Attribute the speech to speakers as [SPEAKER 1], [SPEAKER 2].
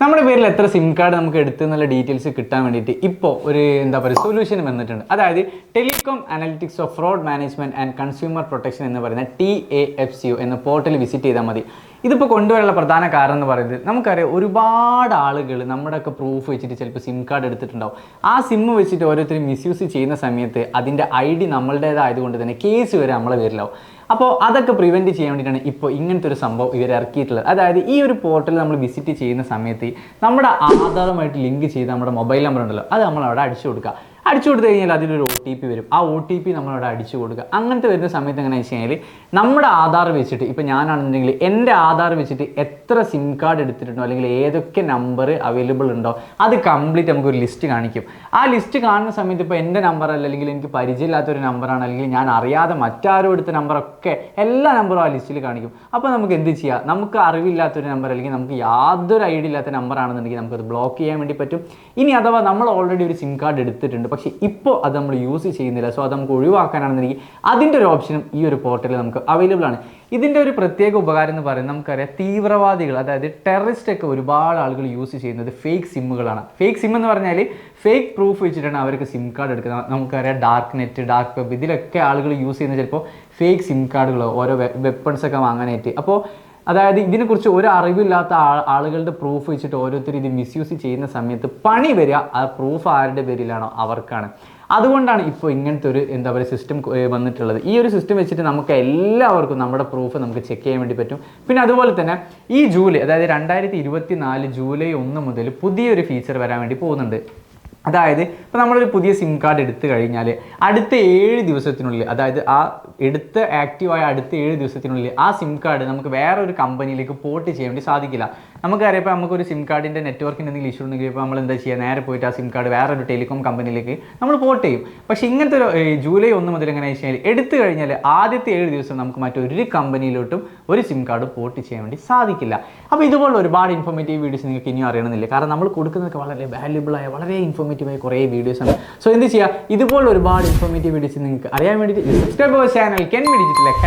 [SPEAKER 1] നമ്മുടെ പേരിൽ എത്ര സിം കാർഡ് നമുക്ക് എടുത്ത് എന്നുള്ള ഡീറ്റെയിൽസ് കിട്ടാൻ വേണ്ടിയിട്ട് ഇപ്പോൾ ഒരു എന്താ പറയുക സൊല്യൂഷൻ വന്നിട്ടുണ്ട്. അതായത് telecom analytics of fraud management and consumer protection എന്ന് പറയുന്ന T A F C O എന്ന പോർട്ടൽ വിസിറ്റ് ചെയ്താൽ മതി. ഇതിപ്പോൾ കൊണ്ടുവരാനുള്ള പ്രധാന കാരണം എന്ന് പറയുന്നത് നമുക്കറിയാം ഒരുപാട് ആളുകൾ നമ്മുടെയൊക്കെ പ്രൂഫ് വെച്ചിട്ട് ചിലപ്പോൾ സിം കാർഡ് എടുത്തിട്ടുണ്ടാവും. ആ സിം വെച്ചിട്ട് ഓരോരുത്തരും മിസ്യൂസ് ചെയ്യുന്ന സമയത്ത് അതിന്റെ ഐ ഡി നമ്മളുടേതായതുകൊണ്ട് തന്നെ കേസ് വരെ നമ്മളെ പേരിലാവും. അപ്പോൾ അതൊക്കെ പ്രിവെന്റ് ചെയ്യാൻ വേണ്ടിയിട്ടാണ് ഇപ്പോൾ ഇങ്ങനത്തെ ഒരു സംഭവം ഇവർ ഇറക്കിയിട്ടുള്ളത്. അതായത് ഈ ഒരു പോർട്ടൽ നമ്മൾ വിസിറ്റ് ചെയ്യുന്ന സമയത്ത് നമ്മുടെ ആധാറുമായിട്ട് ലിങ്ക് ചെയ്ത് നമ്മുടെ മൊബൈൽ നമ്പർ ഉണ്ടല്ലോ അത് നമ്മൾ അവിടെ അടിച്ചു കൊടുക്കുക. അടിച്ചു കൊടുത്തു കഴിഞ്ഞാൽ അതിലൊരു ഒ ടി പി വരും. ആ ഒ ടി പി നമ്മളവിടെ അടിച്ചു കൊടുക്കുക. അങ്ങനത്തെ വരുന്ന സമയത്ത് എങ്ങനെയാണെന്ന് വെച്ച് കഴിഞ്ഞാൽ നമ്മുടെ ആധാർ വെച്ചിട്ട് ഇപ്പോൾ ഞാനാണെന്നുണ്ടെങ്കിൽ എന്റെ ആധാർ വെച്ചിട്ട് എത്ര സിം കാർഡ് എടുത്തിട്ടുണ്ടോ അല്ലെങ്കിൽ ഏതൊക്കെ നമ്പർ അവൈലബിൾ ഉണ്ടോ അത് കംപ്ലീറ്റ് നമുക്കൊരു ലിസ്റ്റ് കാണിക്കും. ആ ലിസ്റ്റ് കാണുന്ന സമയത്ത് ഇപ്പോൾ എന്റെ നമ്പർ അല്ല അല്ലെങ്കിൽ എനിക്ക് പരിചയമില്ലാത്തൊരു നമ്പറാണ് അല്ലെങ്കിൽ ഞാൻ അറിയാതെ മറ്റാരോ എടുത്ത നമ്പറൊക്കെ എല്ലാ നമ്പറും ആ ലിസ്റ്റിൽ കാണിക്കും. അപ്പോൾ നമുക്ക് എന്ത് ചെയ്യാം? നമുക്ക് അറിവില്ലാത്തൊരു നമ്പർ അല്ലെങ്കിൽ നമുക്ക് യാതൊരു ഐഡിയ ഇല്ലാത്ത നമ്പറാണെന്നുണ്ടെങ്കിൽ നമുക്കത് ബ്ലോക്ക് ചെയ്യാൻ വേണ്ടി പറ്റും. ഇനി അഥവാ നമ്മൾ ഓൾറെഡി ഒരു സിം കാർഡ് എടുത്തിട്ടുണ്ട്. പക്ഷേ ഇപ്പോൾ അത് നമ്മൾ യൂസ് ചെയ്യുന്നില്ല. സോ അത് നമുക്ക് ഒഴിവാക്കാനാണെന്നുണ്ടെങ്കിൽ അതിന്റെ ഒരു ഓപ്ഷനും ഈ ഒരു പോർട്ടലിൽ നമുക്ക് അവൈലബിൾ ആണ്. ഇതിന്റെ ഒരു പ്രത്യേക ഉപകാരം എന്ന് പറയുന്നത് നമുക്കറിയാം തീവ്രവാദികൾ അതായത് ടെററിസ്റ്റ് ഒക്കെ ഒരുപാട് ആളുകൾ യൂസ് ചെയ്യുന്നത് ഫേക്ക് സിമ്മുകളാണ് ഫേക്ക് സിം എന്ന് പറഞ്ഞാൽ ഫേക്ക് പ്രൂഫ് വെച്ചിട്ടാണ് അവർക്ക് സിം കാർഡ് എടുക്കുന്നത്. നമുക്കറിയാം ഡാർക്ക് നെറ്റ് ഡാർക്ക് വെബ് ഇതിലൊക്കെ ആളുകൾ യൂസ് ചെയ്യുന്നത് ചിലപ്പോൾ ഫേക്ക് സിം കാർഡുകളോ ഓരോ വെപ്പൺസ് ഒക്കെ വാങ്ങാനായിട്ട്. അപ്പോൾ അതായത് ഇതിനെക്കുറിച്ച് ഒരു അറിവില്ലാത്ത ആളുകളുടെ പ്രൂഫ് വെച്ചിട്ട് ഓരോരുത്തർ ഇത് മിസ്യൂസ് ചെയ്യുന്ന സമയത്ത് പണി വരിക ആ പ്രൂഫ് ആരുടെ പേരിലാണോ അവർക്കാണ്. അതുകൊണ്ടാണ് ഇപ്പോൾ ഇങ്ങനത്തെ ഒരു എന്താ പറയുക സിസ്റ്റം വന്നിട്ടുള്ളത്. ഈ ഒരു സിസ്റ്റം വെച്ചിട്ട് നമുക്ക് എല്ലാവർക്കും നമ്മുടെ പ്രൂഫ് നമുക്ക് ചെക്ക് ചെയ്യാൻ വേണ്ടി പറ്റും. പിന്നെ അതുപോലെ തന്നെ ഈ ജൂലൈ അതായത് രണ്ടായിരത്തി ഇരുപത്തി നാല് ജൂലൈ ഒന്ന് മുതൽ പുതിയൊരു ഫീച്ചർ വരാൻ വേണ്ടി പോകുന്നുണ്ട്. അതായത് ഇപ്പോൾ നമ്മളൊരു പുതിയ സിം കാർഡ് എടുത്തു കഴിഞ്ഞാൽ അടുത്ത ഏഴ് ദിവസത്തിനുള്ളിൽ അതായത് ആ എടുത്ത് ആക്റ്റീവായ അടുത്ത ഏഴ് ദിവസത്തിനുള്ളിൽ ആ സിം കാർഡ് നമുക്ക് വേറെ ഒരു കമ്പനിയിലേക്ക് പോർട്ട് ചെയ്യാൻ വേണ്ടി സാധിക്കില്ല. നമുക്കറിയാം ഇപ്പോൾ നമുക്കൊരു സിം കാർഡിന്റെ നെറ്റ്വർക്കിന് എന്തെങ്കിലും ഇഷ്യൂ ഉണ്ടെങ്കിൽ ഇപ്പോൾ നമ്മൾ എന്താ ചെയ്യുക? നേരെ പോയിട്ട് ആ സിം കാർഡ് വേറെ ഒരു ടെലികോം കമ്പനിയിലേക്ക് നമ്മൾ പോർട്ട് ചെയ്യും. പക്ഷേ ഇങ്ങനത്തെ ഒരു ജൂലൈ ഒന്ന് മുതൽ എങ്ങനെ വെച്ച് കഴിഞ്ഞാൽ എടുത്തു കഴിഞ്ഞാൽ ആദ്യത്തെ ഏഴ് ദിവസം നമുക്ക് മറ്റൊരു കമ്പനിയിലോട്ടും ഒരു സിം കാർഡ് പോർട്ട് ചെയ്യാൻ വേണ്ടി സാധിക്കില്ല. അപ്പോൾ ഇതുപോലുള്ള ഒരുപാട് ഇൻഫോർമേറ്റീവ് വീഡിയോസ് നിങ്ങൾക്ക് ഇനിയും അറിയണമെന്നില്ല. കാരണം നമ്മൾ കൊടുക്കുന്നതൊക്കെ വളരെ വാല്യുബിളായ വളരെ ഇൻഫോർമേറ്റീവായ കുറേ വീഡിയോസ് ആണ്. സോ എന്ത് ചെയ്യുക? ഇതുപോലുള്ള ഒരുപാട് ഇൻഫോർമേറ്റീവ് വീഡിയോസ് നിങ്ങൾക്ക് അറിയാൻ വേണ്ടി subscribe our channel be Digital Academy.